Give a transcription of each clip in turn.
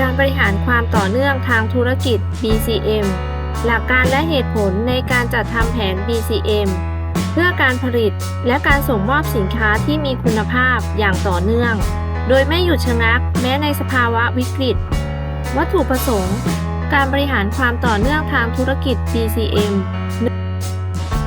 การบริหารความต่อเนื่องทางธุรกิจ BCM หลักการและเหตุผลในการจัดทำแผน BCM เพื่อการผลิตและการส่งมอบสินค้าที่มีคุณภาพอย่างต่อเนื่อง โดยไม่หยุดชะงักแม้ในสภาวะวิกฤต วัตถุประสงค์ การบริหารความต่อเนื่องทางธุรกิจ BCM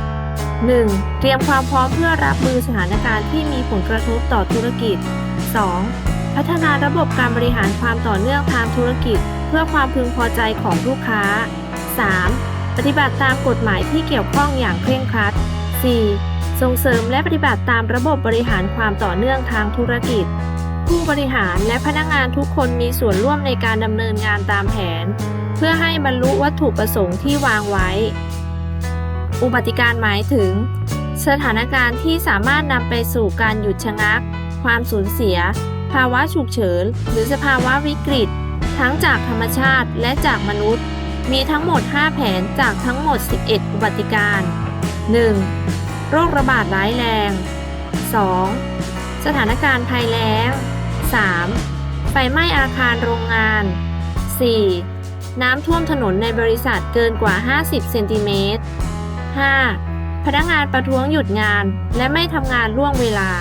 1. เตรียมความพร้อมเพื่อรับมือสถานการณ์ที่มีผลกระทบต่อธุรกิจ 2. พัฒนาระบบการบริหารความต่อเนื่องทางธุรกิจ เพื่อความพึงพอใจของลูกค้า 3. ปฏิบัติตามกฎหมายที่เกี่ยวข้องอย่างเคร่งครัด 4. ส่งเสริมและปฏิบัติตามระบบบริหารความต่อเนื่องทางธุรกิจ ผู้บริหารและพนักงานทุกคนมีส่วนร่วมในการดำเนินงานตามแผน เพื่อให้บรรลุวัตถุประสงค์ที่วางไว้ อุบัติการหมายถึง สถานการณ์ที่สามารถนำไปสู่การหยุดชะงัก ความสูญเสีย ภาวะฉุกเฉิน หรือสภาวะวิกฤต ทั้งจากธรรมชาติและจากมนุษย์ มีทั้งหมด 5 แผนจากทั้งหมด 11 อุบัติการ 1. โรคระบาดร้ายแรง 2. สถานการณ์ภัยแล้ง 3. ไฟไหม้อาคารโรงงาน 4. น้ำท่วมถนนในบริษัทเกินกว่า 50 เซนติเมตร 5. พนักงานประท้วงหยุดงานและไม่ทำงานล่วงเวลา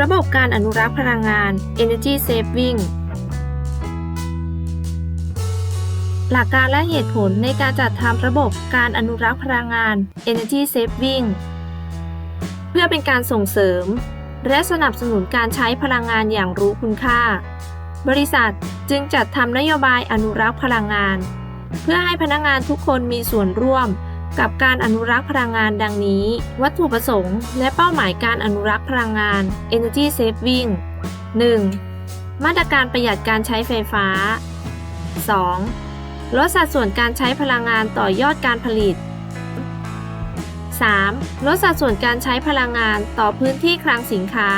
ระบบการอนุรักษ์พลังงาน Energy Saving หลักการและเหตุผลในการจัดทำระบบการอนุรักษ์พลังงาน Energy Saving เพื่อเป็นการส่งเสริม และสนับสนุนการใช้พลังงานอย่างรู้คุณค่า บริษัทจึงจัดทำนโยบายอนุรักษ์พลังงาน เพื่อให้พนักงานทุกคนมีส่วนร่วม กับการอนุรักษ์พลังงานดังนี้ วัตถุประสงค์และเป้าหมายการอนุรักษ์พลังงาน Energy Saving 1. มาตรการประหยัดการใช้ไฟฟ้า 2. ลดสัดส่วนการใช้พลังงานต่อยอดการผลิต 3. ลดสัดส่วนการใช้พลังงานต่อพื้นที่คลังสินค้า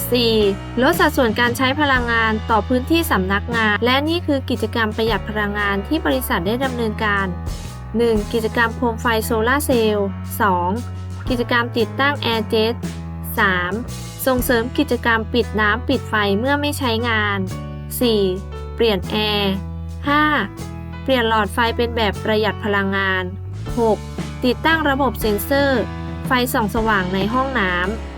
4. ลดสัดส่วนการใช้พลังงานต่อพื้นที่สำนักงาน และนี่คือกิจกรรมประหยัดพลังงานที่บริษัทได้ดำเนินการ 1. กิจกรรมโคมไฟโซลาเซลล์ 2. กิจกรรมติดตั้งแอร์เจ็ต 3. ส่งเสริมกิจกรรมปิดน้ำปิดไฟเมื่อไม่ใช้งาน 4. เปลี่ยนแอร์ 5. เปลี่ยนหลอดไฟเป็นแบบประหยัดพลังงาน 6. ติดตั้งระบบเซ็นเซอร์ ไฟส่องสว่างในห้องน้ำ